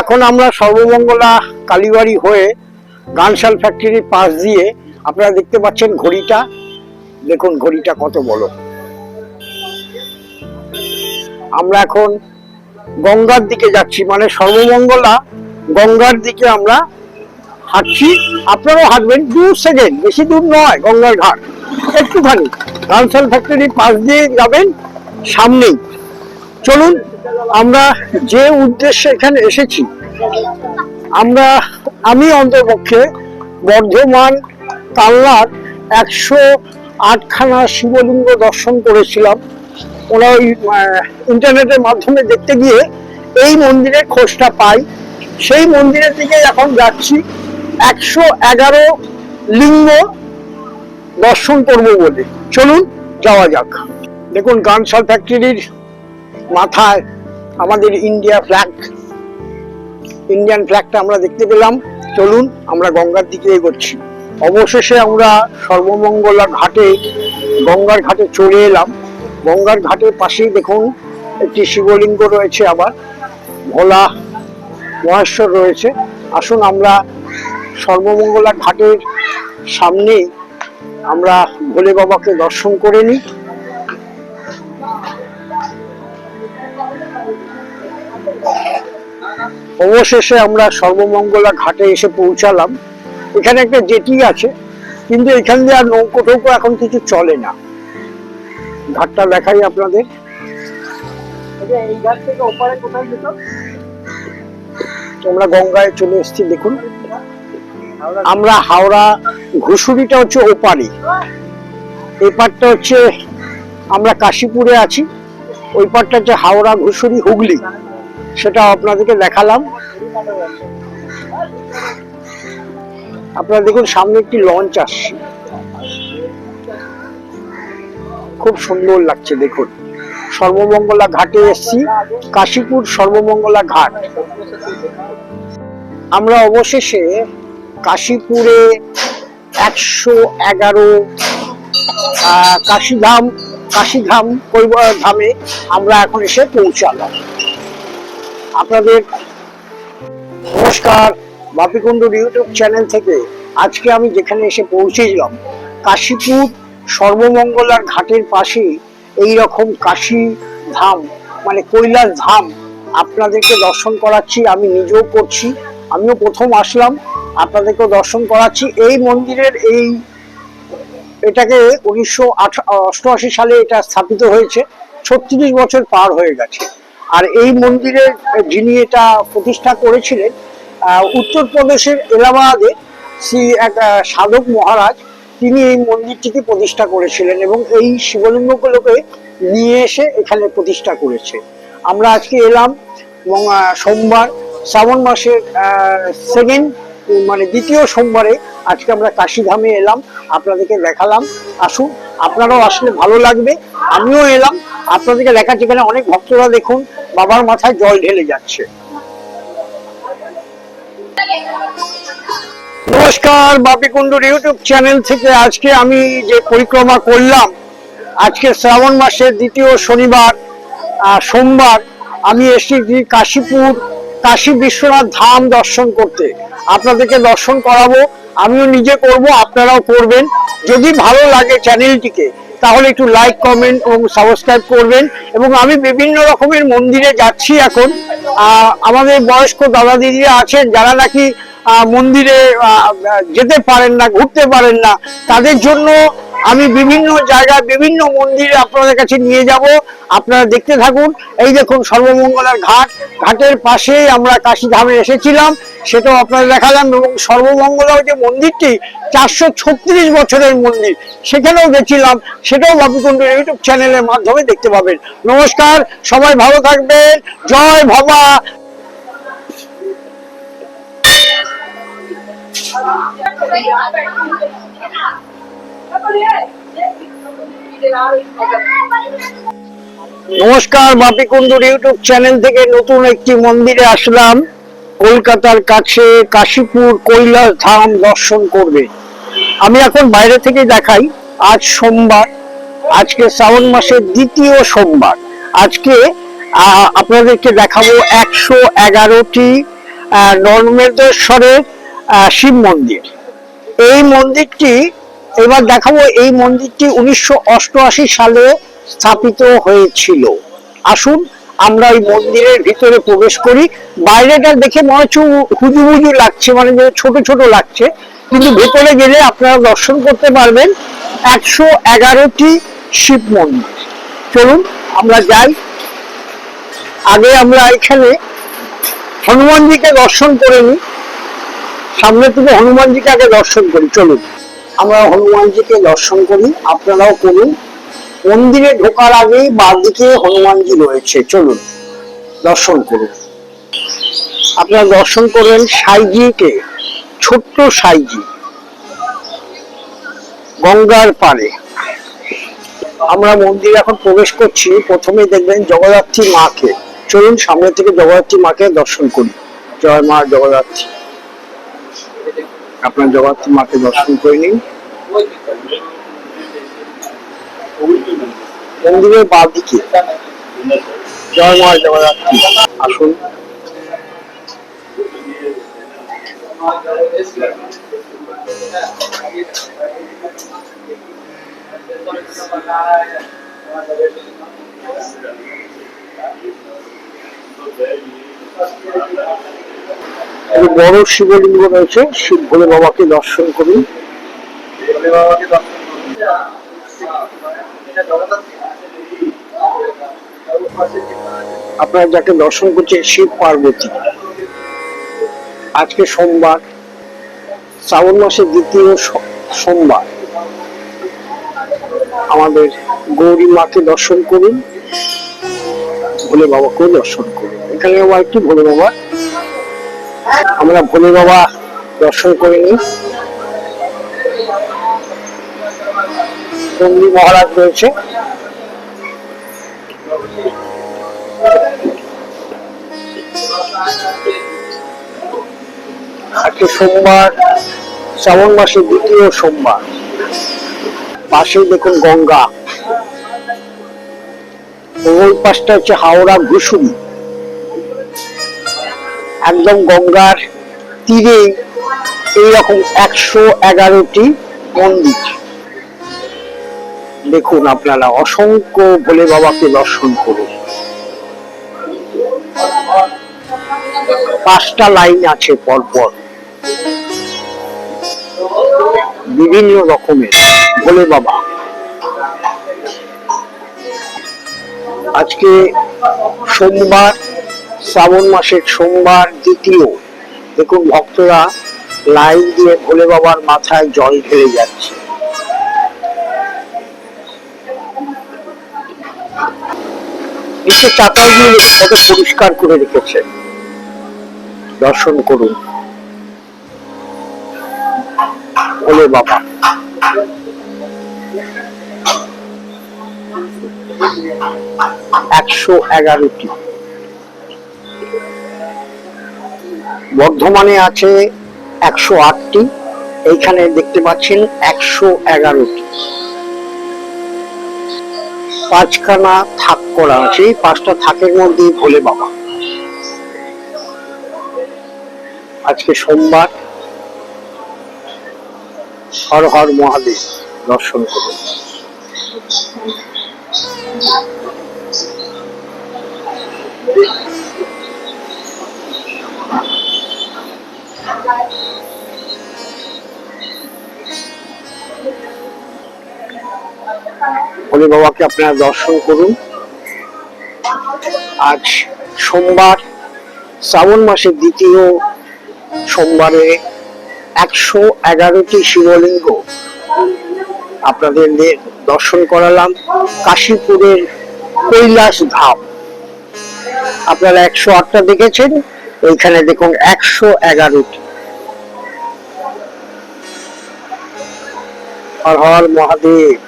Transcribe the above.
এখন আমরা সর্বমঙ্গলা কালীবাড়ি হয়ে গানশাল ফ্যাক্টরির পাশ দিয়ে আপনারা দেখতে পাচ্ছেন ঘড়িটা। দেখুন ঘড়িটা কত বড়। আমরা এখন গঙ্গার দিকে যাচ্ছি মানে সর্বমঙ্গলা গঙ্গার দিকে আমরা হাঁটছি। আপনারাও হাঁটবেন, দু সেকেন্ড বেশি দূর নয় গঙ্গার ঘাট। একটুখানি, গানশাল ফ্যাক্টরির পাশ দিয়ে যাবেন, সামনেই। চলুন আমরা যে উদ্দেশ্যে এখানে এসেছি, আমরা, আমি অন্তপক্ষে বর্ধমান কাল্লার একশো আটখানা শিবলিঙ্গ দর্শন করেছিলাম। ওরা ওই ইন্টারনেটের মাধ্যমে দেখতে গিয়ে এই মন্দিরের খোঁজটা পাই। সেই মন্দিরের দিকে এখন যাচ্ছি, একশো এগারো লিঙ্গ দর্শন করব বলে। চলুন, যাওয়া যাক। দেখুন গানশাল ফ্যাক্টরির মাথায় আমাদের ইন্ডিয়া ফ্ল্যাগ ইন্ডিয়ান ফ্ল্যাগটা আমরা দেখতে পেলাম। চলুন, আমরা গঙ্গার দিকে এগোচ্ছি। অবশেষে আমরা সর্বমঙ্গলা ঘাটে, গঙ্গার ঘাটে চলে এলাম। গঙ্গার ঘাটের পাশেই দেখুন, একটি শিবলিঙ্গ রয়েছে আবার। ভোলা মহেশ্বর রয়েছে। আসুন আমরা সর্বমঙ্গলা ঘাটের সামনেই আমরা ভোলে বাবাকে দর্শন করে নিই। অবশেষে আমরা সর্বমঙ্গলা ঘাটে এসে পৌঁছালাম। এখানে একটা জেটি আছে কিন্তু এখান দিয়ে আর নৌকো টৌকো এখন কিছু চলে না। ঘাটটা দেখাই আপনাদের। যেত? তোমরা গঙ্গায় চলে এসেছি দেখুন। আমরা হাওড়া ঘুষুরিটা হচ্ছে ওপারি। এই পারটা হচ্ছে আমরা কাশীপুরে আছি। ওই পারটা হচ্ছে হাওড়া ঘুষুরি হুগলি। সেটা আপনাদেরকে দেখালাম। আপনারা দেখুন, সামনে একটি লঞ্চ আসছে। খুব সুন্দর লাগছে, দেখুন। সর্বমঙ্গলা ঘাটে এসেছি, কাশীপুর সর্বমঙ্গলা ঘাট। আমরা অবশেষে কাশীপুরে একশো এগারো কাশীধাম কাশীধাম ধামে আমরা এখন এসে পৌঁছালাম। আপনাদের নমস্কার বাপিকুণ্ডুর ইউটিউব চ্যানেল থেকে আজকে আমি যেখানে এসে পৌঁছেছিলাম, কাশীপুর সর্বমঙ্গলার ঘাটের পাশে এই রকম কাশী ধাম মানে কৈলাস ধাম আপনাদেরকে দর্শন করাচ্ছি, আমি নিজেও করছি, আমিও প্রথম আসলাম, আপনাদেরকেও দর্শন করাচ্ছি। এই মন্দিরের এই এটাকে উনিশশো অষ্টআশি সালে এটা স্থাপিত হয়েছে, ছত্রিশ বছর পার হয়ে গেছে। আর এই মন্দিরের যিনি এটা প্রতিষ্ঠা করেছিলেন উত্তরপ্রদেশের এলাহাবাদে শ্রী এক সাধক মহারাজ, তিনি এই মন্দিরটিকে প্রতিষ্ঠা করেছিলেন এবং এই শিবলিঙ্গগুলোকে নিয়ে এসে এখানে প্রতিষ্ঠা করেছে। আমরা আজকে এলাম, এবং সোমবার, শ্রাবণ মাসের সেকেন্ড মানে দ্বিতীয় সোমবারে আজকে আমরা কাশীধামে এলাম। আপনাদেরকে দেখালাম। আসুন। আপনারাও আসলে ভালো লাগবে। আমিও এলাম। আপনাদেরকে দেখাচ্ছি এখানে অনেক ভক্তরা দেখুন, বাবার মাথায় জল ঢেলে যাচ্ছে। নমস্কার বাপি ইউটিউব চ্যানেল থেকে আজকে আমি যে পরিক্রমা করলাম, আজকে শ্রাবণ মাসের দ্বিতীয় শনিবার সোমবার, আমি এসেছি কাশীপুর, কাশী বিশ্বনাথ ধাম দর্শন করতে। আপনাদেরকে দর্শন করাবো। আমিও নিজে করব, আপনারাও করবেন। যদি ভালো লাগে চ্যানেলটিকে, তাহলে একটু লাইক কমেন্ট এবং সাবস্ক্রাইব করবেন। এবং আমি বিভিন্ন রকমের মন্দিরে যাচ্ছি এখন। আমাদের বয়স্ক দাদা দিদিরা আছেন, যারা নাকি মন্দিরে যেতে পারেন না, ঘুরতে পারেন না, তাদের জন্য আমি বিভিন্ন জায়গায় বিভিন্ন মন্দিরে আপনাদের কাছে নিয়ে যাব। আপনারা দেখতে থাকুন। এই দেখুন সর্বমঙ্গলার ঘাট। ঘাটের পাশেই আমরা কাশীধামে এসেছিলাম। সেটাও আপনাদের দেখালাম এবং সর্বমঙ্গলার যে মন্দিরটি, চারশো ছত্রিশ বছরের মন্দির, সেখানেও গেছিলাম। সেটাও বাপুকুণ্ড ইউটিউব চ্যানেলের মাধ্যমে দেখতে পাবেন। নমস্কার, সবাই ভালো থাকবেন। জয় ভবা। নমস্কার বাপি কুণ্ডুর ইউটিউব চ্যানেল থেকে নতুন একটি মন্দিরে আসলাম। কলকাতার কাছে কাশীপুর কৈলাস ধাম দর্শন করবে। আমি এখন বাইরে থেকে দেখাই আজ সোমবার আজকে শ্রাবণ মাসের দ্বিতীয় সোমবার। আজকে আপনাদেরকে দেখাবো একশো এগারোটি আহ, শিব মন্দির। এই মন্দিরটি এবার দেখাবো এই মন্দিরটি উনিশশো অষ্টআশি সালে স্থাপিত হয়েছিল। আসুন, আমরা এই মন্দিরের ভিতরে প্রবেশ করি। বাইরেটা দেখে মনে হচ্ছে হুজু হুজু লাগছে মানে যে ছোট ছোট লাগছে। কিন্তু ভেতরে গেলে আপনারা দর্শন করতে পারবেন একশো এগারোটি শিব মন্দির। চলুন, আমরা যাই। আগে আমরা এখানে হনুমানজিকে দর্শন করে নিই। সামনে থেকে হনুমানজিকে আগে দর্শন করি। চলুন। আমরা হনুমানজিকে দর্শন করি, আপনারাও করুন। মন্দিরে ঢোকার আগেই বাঁদিকে হনুমানজি রয়েছে, চলুন, দর্শন করুন। আপনারা দর্শন করবেন সাইজিকে, ছোট্ট সাইজি, গঙ্গার পারে আমরা মন্দিরে এখন প্রবেশ করছি, প্রথমে দেখবেন জগদ্ধাত্রী মাকে। চলুন, সামনে থেকে জগদ্ধাত্রী মাকে দর্শন করি। জয় মা, জগদ্ধাত্রী। আপনার জগদ্ধাত্রী মাকে দর্শন করে নিন। মন্দিরের বাঁ জয় মা জগদ্ধাত্রী আসুন। এই বড় শিবলিঙ্গ রয়েছে, শিব ভোলে বাবাকে দর্শন করুন। আপনারা যাকে দর্শন করছেন শিব পার্বতী। আজকে সোমবার, শ্রাবণ মাসের দ্বিতীয় সোমবার। আমাদের গৌরী মাকে দর্শন করুন, ভোলে বাবাকেও দর্শন করুন। এখানে আবার একটি ভোলে বাবা। আমরা ভোলে বাবা দর্শন করে চন্ডী মহারাজ রয়েছে। আজকে সোমবার, শ্রাবণ মাসের দ্বিতীয় সোমবার। পাশেই দেখুন গঙ্গা। ওই পাশটা হচ্ছে হাওড়া ঘুষুরি একদম গঙ্গার তীরে এইরকম একশো এগারোটি মন্দির। দেখুন আপনারা, অসংখ্য ভোলে বাবাকে দর্শন করুন। পাঁচটা লাইন আছে পরপর। বিভিন্ন রকমের ভোলে বাবা। আজকে সোমবার শ্রাবণ মাসের সোমবার দ্বিতীয়। দেখুন ভক্তরা লাইন দিয়ে ভোলে বাবার মাথায় জল ঢেলে যাচ্ছে। নিচে চাতালগুলো কত পরিষ্কার করে রেখেছে। দর্শন করুন। ভোলে বাবা। একশো এগারোটি। বর্ধমানে আছে একশো আটটি, এইখানে দেখতে পাচ্ছেন একশো এগারোটি। পাঁচখানা থাক করা আছে পাঁচটা থাকের মধ্যে ভোলে বাবা। আজকে সোমবার, হর হর মহাদেব, দর্শন করুন। ভোলে বাবাকে আপনারা দর্শন করুন। আজ সোমবার, শ্রাবণ মাসের দ্বিতীয় সোমবারে একশো এগারোটি শিবলিঙ্গ আপনাদের দর্শন করালাম। কাশীপুরের কৈলাস ধাম। আপনারা একশো আটটা দেখেছেন, এইখানে দেখুন একশো এগারোটি। হর হর মহাদেব।